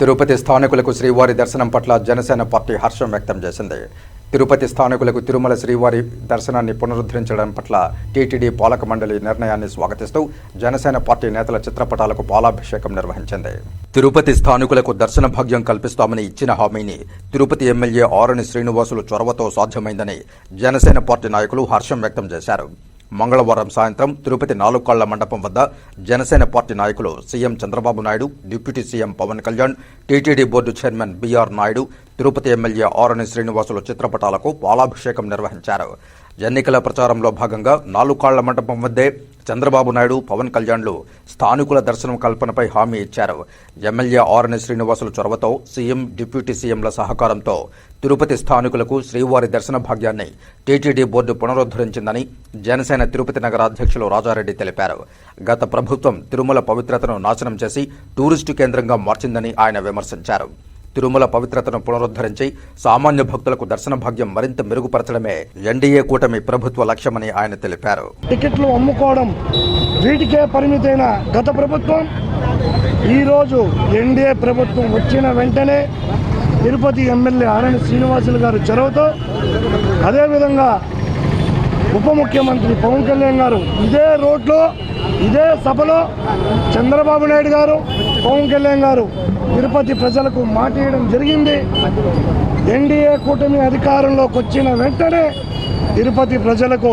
తిరుపతి స్థానికులకు శ్రీవారి దర్శనం పట్ల జనసేన పార్టీ హర్షం వ్యక్తం చేసింది. తిరుపతి స్థానికులకు తిరుమల శ్రీవారి దర్శనాన్ని పునరుద్ధరించడం పట్ల టీటీడీ పాలక మండలి నిర్ణయాన్ని స్వాగతిస్తూ జనసేన పార్టీ నేతల చిత్రపటాలకు పాలాభిషేకం నిర్వహించింది. తిరుపతి స్థానికులకు దర్శన భాగ్యం కల్పిస్తామని ఇచ్చిన హామీని తిరుపతి ఎమ్మెల్యే ఆరణి శ్రీనివాసులు చొరవతో సాధ్యమైందని జనసేన పార్టీ నాయకులు హర్షం వ్యక్తం చేశారు. మంగళవారం సాయంత్రం తిరుపతి నాలుగుకాళ్ళ మండపం వద్ద జనసేన పార్టీ నాయకులు CM Chandrababu Naidu deputy CM Pawan Kalyan TTD board chairman BR Naidu Tirupati MLA Arani Srinivasulu చిత్రపటాలకు పాలాభిషేకం నిర్వహించారు. ఎన్నికల ప్రచారంలో భాగంగా నాలుకాళ్ళ మండపం వద్దే చంద్రబాబు నాయుడు పవన్ కళ్యాణ్లు స్థానికుల దర్శనం కల్పనపై హామీ ఇచ్చారు. ఎమ్మెల్యే ఆరణి శ్రీనివాసులు చొరవతో సీఎం డిప్యూటీ సీఎంల సహకారంతో తిరుపతి స్థానికులకు శ్రీవారి దర్శన భాగ్యాన్ని టీటీడీ బోర్డు పునరుద్ధరించిందని జనసేన తిరుపతి నగర అధ్యక్షులు రాజారెడ్డి తెలిపారు. గత ప్రభుత్వం తిరుమల పవిత్రతను నాశనం చేసి టూరిస్టు కేంద్రంగా మార్చిందని ఆయన విమర్శించారు. తిరుమల పవిత్రతను పునరుద్ధరించి సామాన్య భక్తులకు దర్శన భాగ్యం మరింత మెరుగుపరచడమే ఎన్డీఏ కూటమి ప్రభుత్వ లక్ష్యమని ఆయన తెలిపారు. టికెట్లు అమ్ముకోవడం వీటికే పరిమితైన గత ప్రభుత్వం. ఈరోజు ఎన్డీఏ ప్రభుత్వం వచ్చిన వెంటనే తిరుపతి ఎమ్మెల్యే ఆరణి శ్రీనివాసులు గారు చొరవతో అదేవిధంగా ఉప ముఖ్యమంత్రి పవన్ కళ్యాణ్ గారు ఇదే రోడ్లో ఇదే సభలో చంద్రబాబు నాయుడు గారు పవన్ కళ్యాణ్ గారు తిరుపతి ప్రజలకు మాట ఇవ్వడం జరిగింది. ఎన్డీఏ కూటమి అధికారంలోకి వచ్చిన వెంటనే తిరుపతి ప్రజలకు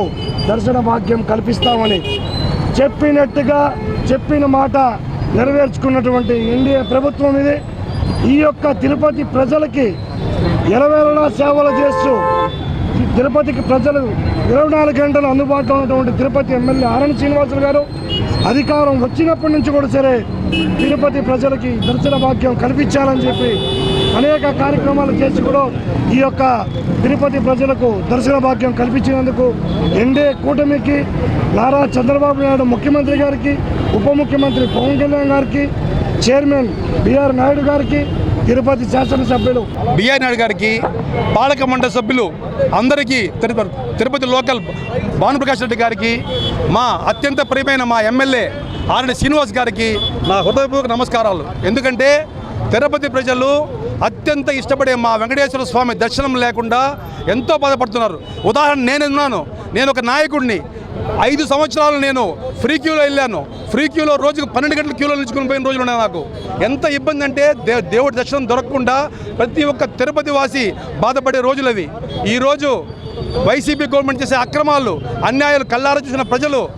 దర్శన భాగ్యం కల్పిస్తామని చెప్పినట్టుగా చెప్పిన మాట నెరవేర్చుకున్నటువంటి ఎన్డీఏ ప్రభుత్వం ఇది. ఈ యొక్క తిరుపతి ప్రజలకి ఎలవేళలా సేవలు చేస్తూ తిరుపతికి ప్రజలు ఇరవై నాలుగు గంటలు అందుబాటులో ఉన్నటువంటి తిరుపతి ఎమ్మెల్యే ఆరణ్ శ్రీనివాసులు గారు అధికారం వచ్చినప్పటి నుంచి కూడా సరే తిరుపతి ప్రజలకి దర్శన భాగ్యం కల్పించాలని చెప్పి అనేక కార్యక్రమాలు చేసి కూడా ఈ యొక్క తిరుపతి ప్రజలకు దర్శన భాగ్యం కల్పించినందుకు ఎన్డీఏ కూటమికి నారా చంద్రబాబు నాయుడు ముఖ్యమంత్రి గారికి ఉప ముఖ్యమంత్రి పవన్ కళ్యాణ్ గారికి చైర్మన్ బిఆర్ నాయుడు గారికి తిరుపతి శాసనసభ్యులు. బిఆర్ నాయుడు గారికి పాలక మండలి సభ్యులు అందరికీ తిరుపతి తిరుపతి లోకల్ భానుప్రకాష్ రెడ్డి గారికి మా అత్యంత ప్రియమైన మా ఎమ్మెల్యే ఆర్ఎన్ శ్రీనివాస్ గారికి నా హృదయపూర్వక నమస్కారాలు. ఎందుకంటే తిరుపతి ప్రజలు అత్యంత ఇష్టపడే మా వెంకటేశ్వర స్వామి దర్శనం లేకుండా ఎంతో బాధపడుతున్నారు. ఉదాహరణ నేనున్నాను. నేను ఒక నాయకుడిని. ఐదు సంవత్సరాలు నేను ఫ్రీ క్యూలో వెళ్ళాను. ఫ్రీ క్యూలో రోజుకు పన్నెండు గంటల క్యూలో నిలుచుకుని పోయిన రోజులు ఉన్నాయి నాకు. ఎంత ఇబ్బంది అంటే దే దేవుడి దర్శనం దొరకకుండా ప్రతి ఒక్క తిరుపతి వాసి బాధపడే రోజులు అవి. ఈరోజు వైసీపీ గవర్నమెంట్ చేసే అక్రమాలు అన్యాయాలు కల్లారా చూసిన ప్రజలు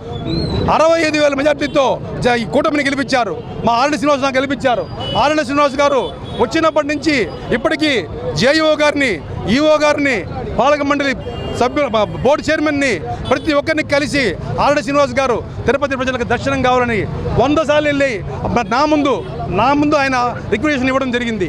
అరవై ఐదు వేల మెజార్టీతో జ- ఈ కూటమిని గెలిపించారు. మా ఆర్ఎన్ శ్రీనివాస్ నాకు గెలిపించారు. ఆర్ఎన్ శ్రీనివాస్ గారు వచ్చినప్పటి నుంచి ఇప్పటికీ జేఈఓ గారిని ఈఓ గారిని పాలక మండలి సభ్యులు బోర్డు చైర్మన్ని ప్రతి ఒక్కరిని కలిసి ఆల్రెడీ శ్రీనివాస్ గారు తిరుపతి ప్రజలకు దర్శనం కావాలని వంద సార్లు వెళ్ళి నా ముందు నా ముందు ఆయన రిక్వెస్ట్ ఇవ్వడం జరిగింది.